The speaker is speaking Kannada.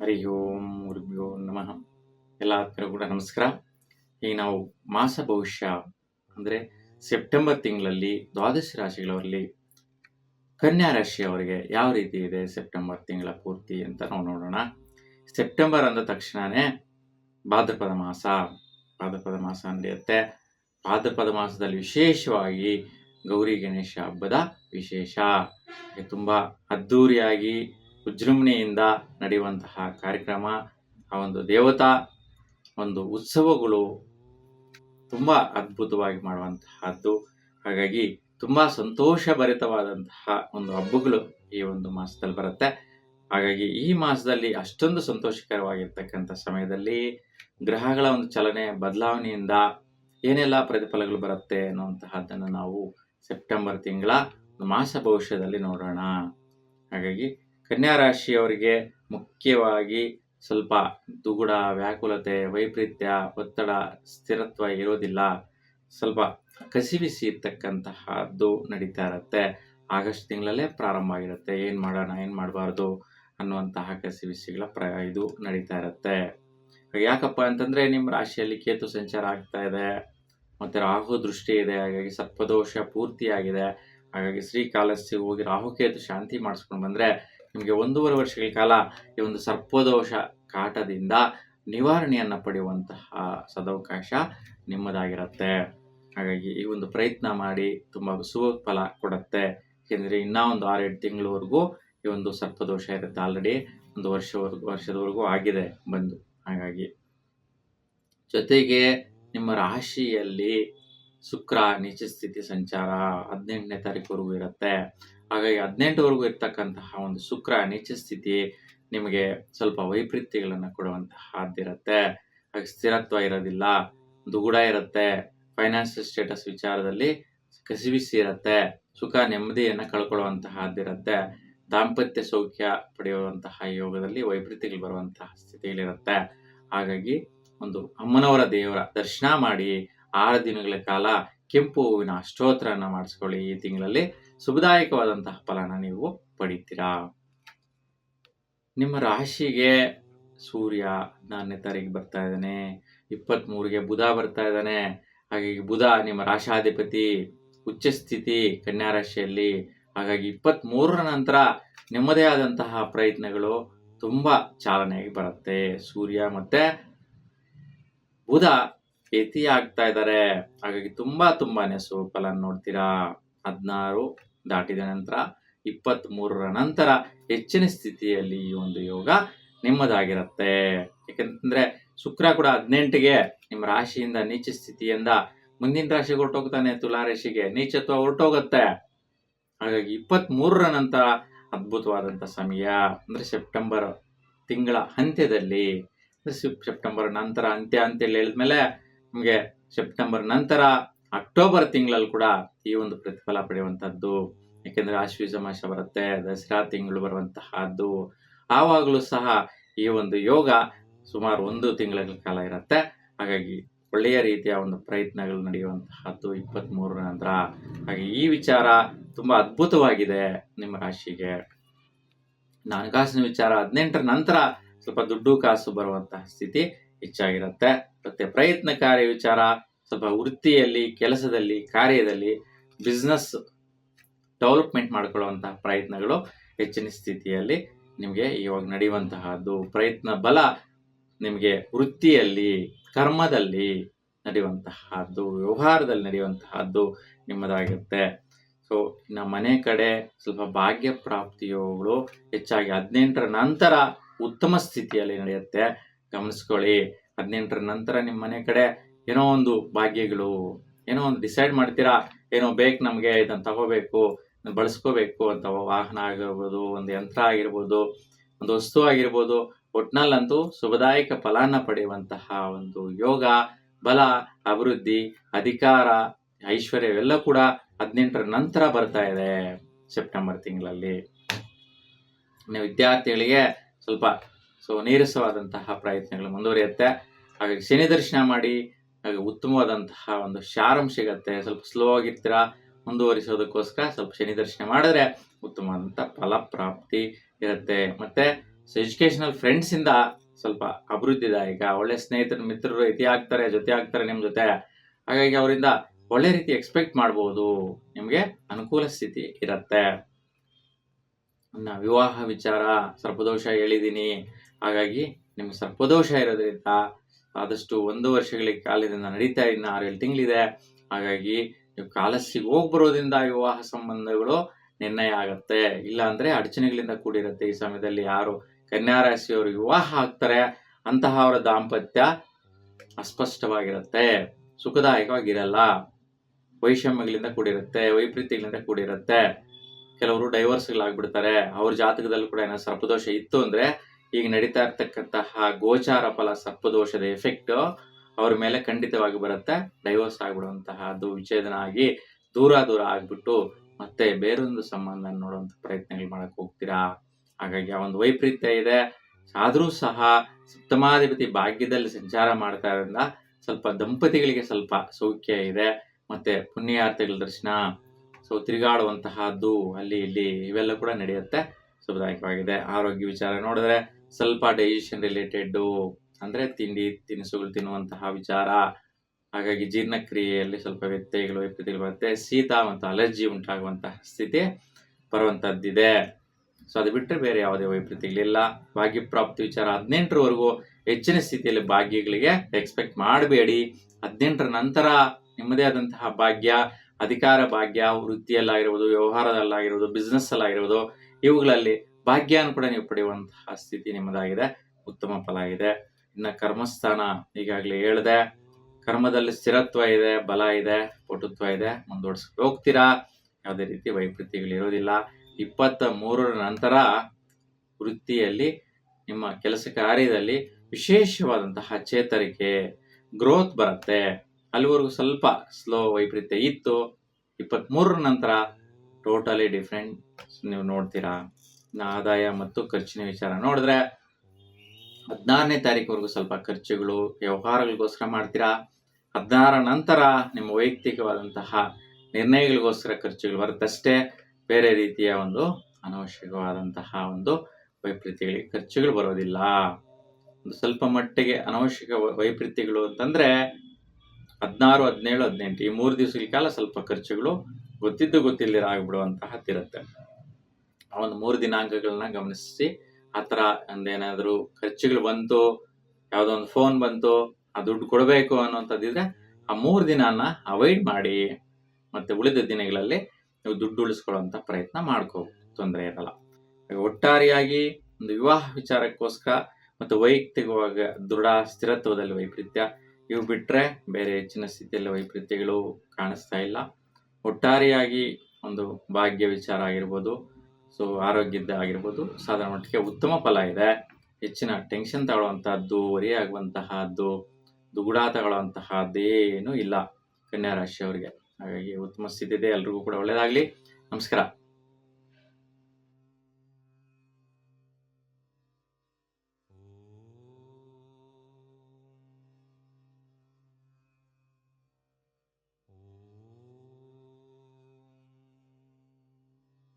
ಹರಿ ಓಂ ಗುರುಭ್ಯೋ ನಮಃ. ಎಲ್ಲ ಕೂಡ ನಮಸ್ಕಾರ. ಈಗ ನಾವು ಮಾಸ ಭವಿಷ್ಯ ಅಂದರೆ ಸೆಪ್ಟೆಂಬರ್ ತಿಂಗಳಲ್ಲಿ ದ್ವಾದಶ ರಾಶಿಗಳವರಲ್ಲಿ ಕನ್ಯಾ ರಾಶಿಯವರಿಗೆ ಯಾವ ರೀತಿ ಇದೆ ಸೆಪ್ಟೆಂಬರ್ ತಿಂಗಳ ಪೂರ್ತಿ ಅಂತ ನಾವು ನೋಡೋಣ. ಸೆಪ್ಟೆಂಬರ್ ಅಂದ ತಕ್ಷಣವೇ ಭಾದ್ರಪದ ಮಾಸ. ಭಾದ್ರಪದ ಮಾಸ ನಡೆಯುತ್ತೆ. ಭಾದ್ರಪದ ಮಾಸದಲ್ಲಿ ವಿಶೇಷವಾಗಿ ಗೌರಿ ಗಣೇಶ ಹಬ್ಬದ ವಿಶೇಷ. ತುಂಬ ಅದ್ಧೂರಿಯಾಗಿ ವಿಜೃಂಭಣೆಯಿಂದ ನಡೆಯುವಂತಹ ಕಾರ್ಯಕ್ರಮ. ಆ ಒಂದು ದೇವತಾ ಒಂದು ಉತ್ಸವಗಳು ತುಂಬ ಅದ್ಭುತವಾಗಿ ಮಾಡುವಂತಹದ್ದು. ಹಾಗಾಗಿ ತುಂಬ ಸಂತೋಷಭರಿತವಾದಂತಹ ಒಂದು ಹಬ್ಬಗಳು ಈ ಒಂದು ಮಾಸದಲ್ಲಿ ಬರುತ್ತೆ. ಹಾಗಾಗಿ ಈ ಮಾಸದಲ್ಲಿ ಅಷ್ಟೊಂದು ಸಂತೋಷಕರವಾಗಿರ್ತಕ್ಕಂಥ ಸಮಯದಲ್ಲಿ ಗ್ರಹಗಳ ಒಂದು ಚಲನೆ ಬದಲಾವಣೆಯಿಂದ ಏನೆಲ್ಲ ಪ್ರತಿಫಲಗಳು ಬರುತ್ತೆ ಅನ್ನುವಂತಹದ್ದನ್ನು ನಾವು ಸೆಪ್ಟೆಂಬರ್ ತಿಂಗಳ ಮಾಸ ಭವಿಷ್ಯದಲ್ಲಿ ನೋಡೋಣ. ಹಾಗಾಗಿ ಕನ್ಯಾ ರಾಶಿಯವರಿಗೆ ಮುಖ್ಯವಾಗಿ ಸ್ವಲ್ಪ ದುಗುಡ, ವ್ಯಾಕುಲತೆ, ವೈಪರೀತ್ಯ, ಒತ್ತಡ, ಸ್ಥಿರತ್ವ ಇರೋದಿಲ್ಲ. ಸ್ವಲ್ಪ ಕಸಿವಿಸಿ ಇರ್ತಕ್ಕಂತಹದ್ದು ನಡೀತಾ ಇರುತ್ತೆ. ಆಗಸ್ಟ್ ತಿಂಗಳಲ್ಲೇ ಪ್ರಾರಂಭ ಆಗಿರುತ್ತೆ. ಏನು ಮಾಡೋಣ, ಏನು ಮಾಡಬಾರ್ದು ಅನ್ನುವಂತಹ ಕಸಿವಿಸಿಗಳ ಪ್ರ ಇದು ನಡೀತಾ ಇರುತ್ತೆ. ಯಾಕಪ್ಪ ಅಂತಂದರೆ ನಿಮ್ಮ ರಾಶಿಯಲ್ಲಿ ಕೇತು ಸಂಚಾರ ಆಗ್ತಾ ಇದೆ. ಮತ್ತು ರಾಹು ದೃಷ್ಟಿ ಇದೆ. ಹಾಗಾಗಿ ಸರ್ಪದೋಷ ಪೂರ್ತಿಯಾಗಿದೆ. ಹಾಗಾಗಿ ಶ್ರೀಕಾಲಸ್ಸಿಗೆ ಹೋಗಿ ರಾಹುಕೇತು ಶಾಂತಿ ಮಾಡಿಸ್ಕೊಂಡು ಬಂದರೆ ನಿಮಗೆ ಒಂದೂವರೆ ವರ್ಷಗಳ ಕಾಲ ಈ ಒಂದು ಸರ್ಪದೋಷ ಕಾಟದಿಂದ ನಿವಾರಣೆಯನ್ನು ಪಡೆಯುವಂತಹ ಸದವಕಾಶ ನಿಮ್ಮದಾಗಿರುತ್ತೆ. ಹಾಗಾಗಿ ಈ ಒಂದು ಪ್ರಯತ್ನ ಮಾಡಿ ತುಂಬ ಸುಫಲ ಕೊಡುತ್ತೆ. ಏಕೆಂದರೆ ಇನ್ನೂ ಒಂದು ಆರೇಳು ತಿಂಗಳವರೆಗೂ ಈ ಒಂದು ಸರ್ಪದೋಷ ಇರುತ್ತೆ. ಆಲ್ರೆಡಿ ಒಂದು ವರ್ಷವರೆಗೂ, ವರ್ಷದವರೆಗೂ ಆಗಿದೆ ಬಂದು. ಹಾಗಾಗಿ ಜೊತೆಗೆ ನಿಮ್ಮ ರಾಶಿಯಲ್ಲಿ ಶುಕ್ರ ನಿಜ ಸ್ಥಿತಿ ಸಂಚಾರ ಹದಿನೆಂಟನೇ ತಾರೀಕುವರೆಗೂ ಇರುತ್ತೆ. ಹಾಗಾಗಿ ಹದಿನೆಂಟುವರೆಗೂ ಇರ್ತಕ್ಕಂತಹ ಒಂದು ಶುಕ್ರ ನೀಚ ಸ್ಥಿತಿ ನಿಮಗೆ ಸ್ವಲ್ಪ ವೈಪರೀತ್ಯಗಳನ್ನು ಕೊಡುವಂತಹದ್ದಿರುತ್ತೆ ಹಾಗೆ ಸ್ಥಿರತ್ವ ಇರೋದಿಲ್ಲ ದುಗುಡ ಇರುತ್ತೆ. ಫೈನಾನ್ಷಿಯಲ್ ಸ್ಟೇಟಸ್ ವಿಚಾರದಲ್ಲಿ ಕಸಿಬಿಸಿ ಇರುತ್ತೆ. ಸುಖ ನೆಮ್ಮದಿಯನ್ನು ಕಳ್ಕೊಳ್ಳುವಂತಹದ್ದಿರುತ್ತೆ ದಾಂಪತ್ಯ ಸೌಖ್ಯ ಪಡೆಯುವಂತಹ ಯೋಗದಲ್ಲಿ ವೈಪರೀತ್ಯಗಳು ಬರುವಂತಹ ಸ್ಥಿತಿಗಳಿರುತ್ತೆ. ಹಾಗಾಗಿ ಒಂದು ಅಮ್ಮನವರ ದೇವರ ದರ್ಶನ ಮಾಡಿ ಆರು ದಿನಗಳ ಕಾಲ ಕೆಂಪು ಹೂವಿನ ಸ್ತೋತ್ರನ ಮಾಡಿಸ್ಕೊಳ್ಳಿ ಈ ತಿಂಗಳಲ್ಲಿ. ಶುಭದಾಯಕವಾದಂತಹ ಫಲನ ನೀವು ಪಡಿತೀರಾ? ನಿಮ್ಮ ರಾಶಿಗೆ ಸೂರ್ಯ ಹದಿನಾರನೇ ತಾರೀಕು ಬರ್ತಾ ಇದ್ದಾನೆ, ಇಪ್ಪತ್ತ್ಮೂರಿಗೆ ಬುಧ ಬರ್ತಾ ಇದ್ದಾನೆ. ಹಾಗಾಗಿ ಬುಧ ನಿಮ್ಮ ರಾಶಾಧಿಪತಿ ಉಚ್ಚ ಸ್ಥಿತಿ ಕನ್ಯಾ ರಾಶಿಯಲ್ಲಿ. ಹಾಗಾಗಿ ಇಪ್ಪತ್ತ್ಮೂರರ ನಂತರ ನಿಮ್ಮದೇ ಆದಂತಹ ಪ್ರಯತ್ನಗಳು ತುಂಬ ಚಾಲನೆಯಾಗಿ ಬರುತ್ತೆ. ಸೂರ್ಯ ಮತ್ತು ಬುಧ ಯತಿ ಆಗ್ತಾ ಇದ್ದಾರೆ ಹಾಗಾಗಿ ತುಂಬಾ ತುಂಬಾನೇ ಸುಫಲ ನೋಡ್ತೀರಾ ಹದಿನಾರು ದಾಟಿದ ನಂತರ ಇಪ್ಪತ್ತ್ ಮೂರರ ನಂತರ ಹೆಚ್ಚಿನ ಸ್ಥಿತಿಯಲ್ಲಿ ಈ ಒಂದು ಯೋಗ ನಿಮ್ಮದಾಗಿರುತ್ತೆ ಯಾಕಂತಂದ್ರೆ ಶುಕ್ರ ಕೂಡ ಹದಿನೆಂಟಿಗೆ ನಿಮ್ಮ ರಾಶಿಯಿಂದ ನೀಚ ಸ್ಥಿತಿಯಿಂದ ಮುಂದಿನ ರಾಶಿಗೆ ಹೊರಟೋಗ್ತಾನೆ ತುಲಾ ರಾಶಿಗೆ ನೀಚತ್ವ ಹೊರಟೋಗುತ್ತೆ ಹಾಗಾಗಿ ಇಪ್ಪತ್ತ್ ಮೂರರ ನಂತರ ಅದ್ಭುತವಾದಂಥ ಸಮಯ ಅಂದ್ರೆ ಸೆಪ್ಟೆಂಬರ್ ತಿಂಗಳ ಅಂತ್ಯದಲ್ಲಿ ಸೆಪ್ಟೆಂಬರ್ ನಂತರ ಅಂತ್ಯ ಅಂತೇಳಿ ಹೇಳಿದ್ಮೇಲೆ ನಿಮಗೆ ಸೆಪ್ಟೆಂಬರ್ ನಂತರ ಅಕ್ಟೋಬರ್ ತಿಂಗಳಲ್ಲಿ ಕೂಡ ಈ ಒಂದು ಪ್ರತಿಫಲ ಪಡೆಯುವಂಥದ್ದು. ಯಾಕೆಂದ್ರೆ ಆಶ್ವೀಜ ಮಾಸ ಬರುತ್ತೆ, ದಸರಾ ತಿಂಗಳು ಬರುವಂತಹದ್ದು. ಆವಾಗಲೂ ಸಹ ಈ ಒಂದು ಯೋಗ ಸುಮಾರು ಒಂದು ತಿಂಗಳ ಕಾಲ ಇರುತ್ತೆ. ಹಾಗಾಗಿ ಒಳ್ಳೆಯ ರೀತಿಯ ಒಂದು ಪ್ರಯತ್ನಗಳು ನಡೆಯುವಂತಹದ್ದು ಇಪ್ಪತ್ತ್ ಮೂರರ ನಂತರ. ಹಾಗೆ ಈ ವಿಚಾರ ತುಂಬ ಅದ್ಭುತವಾಗಿದೆ ನಿಮ್ಮ ರಾಶಿಗೆ. ಹಣಕಾಸಿನ ವಿಚಾರ ಹದಿನೆಂಟರ ನಂತರ ಸ್ವಲ್ಪ ದುಡ್ಡು ಕಾಸು ಬರುವಂತಹ ಸ್ಥಿತಿ ಹೆಚ್ಚಾಗಿರುತ್ತೆ. ಮತ್ತೆ ಪ್ರಯತ್ನಕಾರಿ ವಿಚಾರ, ಸ್ವಲ್ಪ ವೃತ್ತಿಯಲ್ಲಿ, ಕೆಲಸದಲ್ಲಿ, ಕಾರ್ಯದಲ್ಲಿ ಬಿಸ್ನೆಸ್ ಡೆವಲಪ್ಮೆಂಟ್ ಮಾಡ್ಕೊಳ್ಳುವಂತಹ ಪ್ರಯತ್ನಗಳು ಹೆಚ್ಚಿನ ಸ್ಥಿತಿಯಲ್ಲಿ ನಿಮಗೆ ಇವಾಗ ನಡೆಯುವಂತಹದ್ದು. ಪ್ರಯತ್ನ ಬಲ ನಿಮಗೆ ವೃತ್ತಿಯಲ್ಲಿ, ಕರ್ಮದಲ್ಲಿ ನಡೆಯುವಂತಹದ್ದು, ವ್ಯವಹಾರದಲ್ಲಿ ನಡೆಯುವಂತಹದ್ದು ನಿಮ್ಮದಾಗಿರುತ್ತೆ. ಸೊ ಇನ್ನು ಮನೆ ಕಡೆ ಸ್ವಲ್ಪ ಭಾಗ್ಯ ಪ್ರಾಪ್ತಿಯೋಗಳು ಹೆಚ್ಚಾಗಿ ಹದಿನೆಂಟರ ನಂತರ ಉತ್ತಮ ಸ್ಥಿತಿಯಲ್ಲಿ ನಡೆಯುತ್ತೆ. ಗಮನಿಸ್ಕೊಳ್ಳಿ. ಹದಿನೆಂಟರ ನಂತರ ನಿಮ್ಮ ಮನೆ ಕಡೆ ಏನೋ ಒಂದು ಭಾಗ್ಯಗಳು, ಏನೋ ಒಂದು ಡಿಸೈಡ್ ಮಾಡ್ತೀರಾ? ಏನೋ ಬೇಕು ನಮಗೆ, ಇದನ್ನು ತಗೋಬೇಕು ಬಳಸ್ಕೋಬೇಕು ಅಂತ ವಾಹನ ಆಗಿರ್ಬೋದು, ಒಂದು ಯಂತ್ರ ಆಗಿರ್ಬೋದು, ಒಂದು ವಸ್ತು ಆಗಿರ್ಬೋದು, ಒಟ್ನಲ್ಲಂತೂ ಶುಭದಾಯಕ ಫಲಾನ ಪಡೆಯುವಂತಹ ಒಂದು ಯೋಗ, ಬಲ, ಅಭಿವೃದ್ಧಿ, ಅಧಿಕಾರ ಐಶ್ವರ್ಯವೆಲ್ಲ ಕೂಡ ಹದಿನೆಂಟರ ನಂತರ ಬರ್ತಾ ಇದೆ ಸೆಪ್ಟೆಂಬರ್ ತಿಂಗಳಲ್ಲಿ. ವಿದ್ಯಾರ್ಥಿಗಳಿಗೆ ಸ್ವಲ್ಪ ಸೊ ನೀರಸವಾದಂತಹ ಪ್ರಯತ್ನಗಳು ಮುಂದುವರಿಯುತ್ತೆ. ಹಾಗಾಗಿ ಶನಿ ದರ್ಶನ ಮಾಡಿ, ಹಾಗೆ ಉತ್ತಮವಾದಂತಹ ಒಂದು ಶಾರಂ ಸಿಗತ್ತೆ. ಸ್ವಲ್ಪ ಸ್ಲೋ ಆಗಿರ್ತೀರಾ? ಮುಂದುವರಿಸೋದಕ್ಕೋಸ್ಕರ ಸ್ವಲ್ಪ ಶನಿ ದರ್ಶನ ಮಾಡಿದ್ರೆ ಉತ್ತಮವಾದಂಥ ಫಲಪ್ರಾಪ್ತಿ ಇರುತ್ತೆ. ಮತ್ತೆ ಎಜುಕೇಶನಲ್ ಫ್ರೆಂಡ್ಸ್ ಇಂದ ಸ್ವಲ್ಪ ಅಭಿವೃದ್ಧಿದಾಯಕ ಒಳ್ಳೆ ಸ್ನೇಹಿತರು, ಮಿತ್ರರು ಇತಿ ಆಗ್ತಾರೆ ಜೊತೆ ಆಗ್ತಾರೆ ನಿಮ್ಮ ಜೊತೆ? ಹಾಗಾಗಿ ಅವರಿಂದ ಒಳ್ಳೆ ರೀತಿ ಎಕ್ಸ್ಪೆಕ್ಟ್ ಮಾಡ್ಬೋದು. ನಿಮಗೆ ಅನುಕೂಲ ಸ್ಥಿತಿ ಇರುತ್ತೆ. ವಿವಾಹ ವಿಚಾರ, ಸರ್ಪದೋಷ ಹೇಳಿದ್ದೀನಿ ಹಾಗಾಗಿ ನಿಮ್ಗೆ ಸರ್ಪದೋಷ ಇರೋದ್ರಿಂದ ಆದಷ್ಟು ಒಂದು ವರ್ಷಗಳಿಗೆ ಕಾಲದಿಂದ ನಡೀತಾ ಇನ್ನ ಆರು ಏಳು ತಿಂಗಳಿದೆ. ಹಾಗಾಗಿ ನೀವು ಕಾಲಸ್ಸಿಗೆ ಹೋಗಿ ಬರೋದ್ರಿಂದ ವಿವಾಹ ಸಂಬಂಧಗಳು ನಿರ್ಣಯ ಆಗತ್ತೆ. ಇಲ್ಲಾಂದ್ರೆ ಅಡಚಣೆಗಳಿಂದ ಕೂಡಿರುತ್ತೆ. ಈ ಸಮಯದಲ್ಲಿ ಯಾರು ಕನ್ಯಾ ರಾಶಿಯವರು ವಿವಾಹ ಆಗ್ತಾರೆ ಅಂತಹ ಅವರ ದಾಂಪತ್ಯ ಅಸ್ಪಷ್ಟವಾಗಿರುತ್ತೆ. ಸುಖದಾಯಕವಾಗಿರಲ್ಲ. ವೈಷಮ್ಯಗಳಿಂದ ಕೂಡಿರುತ್ತೆ, ವೈಪರೀತ್ಯಗಳಿಂದ ಕೂಡಿರುತ್ತೆ. ಕೆಲವರು ಡೈವರ್ಸ್ಗಳಾಗ್ಬಿಡ್ತಾರೆ ಅವ್ರ ಜಾತಕದಲ್ಲೂ ಕೂಡ ಏನೋ ಸರ್ಪದೋಷ ಇತ್ತು ಅಂದ್ರೆ ಈಗ ನಡೀತಾ ಇರ್ತಕ್ಕಂತಹ ಗೋಚಾರ ಫಲ ಸರ್ಪದೋಷದ ಎಫೆಕ್ಟ್ ಅವ್ರ ಮೇಲೆ ಖಂಡಿತವಾಗಿ ಬರುತ್ತೆ. ಡೈವರ್ಸ್ ಆಗ್ಬಿಡುವಂತಹ ಅದು ವಿಚ್ಛೇದನ ಆಗಿ ದೂರ ದೂರ ಆಗ್ಬಿಟ್ಟು ಮತ್ತೆ ಬೇರೊಂದು ಸಂಬಂಧ ನೋಡುವಂತ ಪ್ರಯತ್ನಗಳು ಮಾಡಕ್ ಹೋಗ್ತೀರಾ? ಹಾಗಾಗಿ ಆ ಒಂದು ವೈಪರೀತ್ಯ ಇದೆ. ಆದ್ರೂ ಸಹ ಸಪ್ತಮಾಧಿಪತಿ ಭಾಗ್ಯದಲ್ಲಿ ಸಂಚಾರ ಮಾಡ್ತಾ ಇರೋದ್ರಿಂದ ಸ್ವಲ್ಪ ದಂಪತಿಗಳಿಗೆ ಸ್ವಲ್ಪ ಸೌಖ್ಯ ಇದೆ. ಮತ್ತೆ ಪುಣ್ಯಾರ್ಥಿಗಳ ದರ್ಶನ, ಸೊ ತಿರುಗಾಡುವಂತಹದ್ದು ಅಲ್ಲಿ ಇಲ್ಲಿ ಇವೆಲ್ಲ ಕೂಡ ನಡೆಯುತ್ತೆ. ಶುಭದಾಯಕವಾಗಿದೆ. ಆರೋಗ್ಯ ವಿಚಾರ ನೋಡಿದ್ರೆ ಸ್ವಲ್ಪ ಡೈಜೆಷನ್ ರಿಲೇಟೆಡ್ಡು ಅಂದರೆ ತಿಂಡಿ, ತಿನಿಸುಗಳು ತಿನ್ನುವಂತಹ ವಿಚಾರ. ಹಾಗಾಗಿ ಜೀರ್ಣಕ್ರಿಯೆಯಲ್ಲಿ ಸ್ವಲ್ಪ ವ್ಯತ್ಯಯಗಳು ವ್ಯಕ್ತಿಗಳು ಬರುತ್ತೆ. ಶೀತ ಮತ್ತು ಅಲರ್ಜಿ ಉಂಟಾಗುವಂತಹ ಸ್ಥಿತಿ ಬರುವಂಥದ್ದಿದೆ ಸೊ ಅದು ಬಿಟ್ಟರೆ ಬೇರೆ ಯಾವುದೇ ವೈಪರೀತ್ಯಗಳಿಲ್ಲ. ಭಾಗ್ಯ ಪ್ರಾಪ್ತಿ ವಿಚಾರ ಹದಿನೆಂಟರವರೆಗೂ ಹೆಚ್ಚಿನ ಸ್ಥಿತಿಯಲ್ಲಿ ಭಾಗ್ಯಗಳಿಗೆ ಎಕ್ಸ್ಪೆಕ್ಟ್ ಮಾಡಬೇಡಿ. ಹದಿನೆಂಟರ ನಂತರ ನಿಮ್ಮದೇ ಆದಂತಹ ಭಾಗ್ಯ, ಅಧಿಕಾರ ಭಾಗ್ಯ, ವೃತ್ತಿಯಲ್ಲಾಗಿರ್ಬೋದು, ವ್ಯವಹಾರದಲ್ಲಾಗಿರ್ಬೋದು ಬಿಸ್ನೆಸ್ ಅಲ್ಲಾಗಿರ್ಬೋದು, ಇವುಗಳಲ್ಲಿ ಭಾಗ್ಯನ ಕೂಡ ನೀವು ಪಡೆಯುವಂತಹ ಸ್ಥಿತಿ ನಿಮ್ಮದಾಗಿದೆ. ಉತ್ತಮ ಫಲ ಇದೆ. ಇನ್ನು ಕರ್ಮಸ್ಥಾನ ಈಗಾಗಲೇ ಹೇಳಿದೆ, ಕರ್ಮದಲ್ಲಿ ಸ್ಥಿರತ್ವ ಇದೆ, ಬಲ ಇದೆ, ಪಟುತ್ವ ಇದೆ. ಮುಂದುವರ್ಸ್ಕೊಂಡು ಹೋಗ್ತೀರಾ? ಯಾವುದೇ ರೀತಿ ವೈಪರೀತ್ಯಗಳು ಇರೋದಿಲ್ಲ. ಇಪ್ಪತ್ತ ಮೂರರ ನಂತರ ವೃತ್ತಿಯಲ್ಲಿ, ನಿಮ್ಮ ಕೆಲಸ ಕಾರ್ಯದಲ್ಲಿ ವಿಶೇಷವಾದಂತಹ ಚೇತರಿಕೆ ಗ್ರೋತ್ ಬರುತ್ತೆ. ಅಲ್ಲಿವರೆಗೂ ಸ್ವಲ್ಪ ಸ್ಲೋ ವೈಪರೀತ್ಯ ಇತ್ತು. ಇಪ್ಪತ್ತ್ಮೂರರ ನಂತರ ಟೋಟಲಿ ಡಿಫ್ರೆಂಟ್ ನೀವು ನೋಡ್ತೀರಾ? ಆದಾಯ ಮತ್ತು ಖರ್ಚಿನ ವಿಚಾರ. ನೋಡಿದ್ರೆ ಹದಿನಾರನೇ ತಾರೀಕುವರೆಗೂ ಸ್ವಲ್ಪ ಖರ್ಚುಗಳು, ವ್ಯವಹಾರಗಳಿಗೋಸ್ಕರ ಮಾಡ್ತೀರಾ? ಹದಿನಾರ ನಂತರ ನಿಮ್ಮ ವೈಯಕ್ತಿಕವಾದಂತಹ ನಿರ್ಣಯಗಳಿಗೋಸ್ಕರ ಖರ್ಚುಗಳು ಬರುತ್ತಷ್ಟೇ. ಬೇರೆ ರೀತಿಯ ಒಂದು ಅನವಶ್ಯಕವಾದಂತಹ ಒಂದು ವೈಪರೀತ್ಯಗಳಿಗೆ ಖರ್ಚುಗಳು ಬರೋದಿಲ್ಲ. ಒಂದು ಸ್ವಲ್ಪ ಮಟ್ಟಿಗೆ ಅನವಶ್ಯಕ ವೈಪರೀತ್ಯಗಳು ಅಂತಂದ್ರೆ ಹದಿನಾರು, ಹದಿನೇಳು, ಹದಿನೆಂಟು ಈ ಮೂರು ದಿವಸಗಳ ಕಾಲ ಸ್ವಲ್ಪ ಖರ್ಚುಗಳು ಗೊತ್ತಿದ್ದು ಗೊತ್ತಿಲ್ಲದಿರ ಆಗ್ಬಿಡುವಂತಹದ್ದಿರುತ್ತೆ ಆ ಒಂದು ಮೂರು ದಿನಾಂಕಗಳನ್ನ ಗಮನಿಸಿ. ಆ ಥರ ಖರ್ಚುಗಳು ಬಂತು, ಯಾವುದೋ ಒಂದು ಫೋನ್ ಬಂತು, ಆ ದುಡ್ಡು ಕೊಡಬೇಕು ಅನ್ನೋಂಥದ್ದಿದ್ರೆ ಆ ಮೂರು ದಿನಾನ ಅವಾಯ್ಡ್ ಮಾಡಿ. ಮತ್ತೆ ಉಳಿದ ದಿನಗಳಲ್ಲಿ ನೀವು ದುಡ್ಡು ಉಳಿಸ್ಕೊಳ್ಳುವಂತ ಪ್ರಯತ್ನ ಮಾಡ್ಕೋ, ತೊಂದರೆ ಇರಲ್ಲ. ಒಟ್ಟಾರೆಯಾಗಿ ಒಂದು ವಿವಾಹ ವಿಚಾರಕ್ಕೋಸ್ಕರ ಮತ್ತು ವೈಯಕ್ತಿಕವಾಗಿ ದೃಢ ಸ್ಥಿರತ್ವದಲ್ಲಿ ವೈಪರೀತ್ಯ, ಇವು ಬಿಟ್ಟರೆ ಬೇರೆ ಹೆಚ್ಚಿನ ಸ್ಥಿತಿಯಲ್ಲಿ ವೈಪರೀತ್ಯಗಳು ಕಾಣಿಸ್ತಾ ಇಲ್ಲ. ಒಟ್ಟಾರೆಯಾಗಿ ಒಂದು ಭಾಗ್ಯ ವಿಚಾರ ಆಗಿರ್ಬೋದು ಸೊ ಆರೋಗ್ಯದ ಆಗಿರ್ಬೋದು ಸಾಧಾರಣ ಮಟ್ಟಿಗೆ ಉತ್ತಮ ಫಲ ಇದೆ. ಹೆಚ್ಚಿನ ಟೆನ್ಷನ್ ತಗೊಳ್ಳುವಂತಹದ್ದು ಒರಿ ಆಗುವಂತಹದ್ದು ದುಗುಡ ತಗೊಳ್ಳುವಂತಹದ್ದೇನೂ ಇಲ್ಲ ಕನ್ಯಾ ರಾಶಿಯವರಿಗೆ ಹಾಗಾಗಿ ಉತ್ತಮ ಸ್ಥಿತಿ ಇದೆ ಎಲ್ರಿಗೂ ಕೂಡ ಒಳ್ಳೆಯದಾಗಲಿ ನಮಸ್ಕಾರ.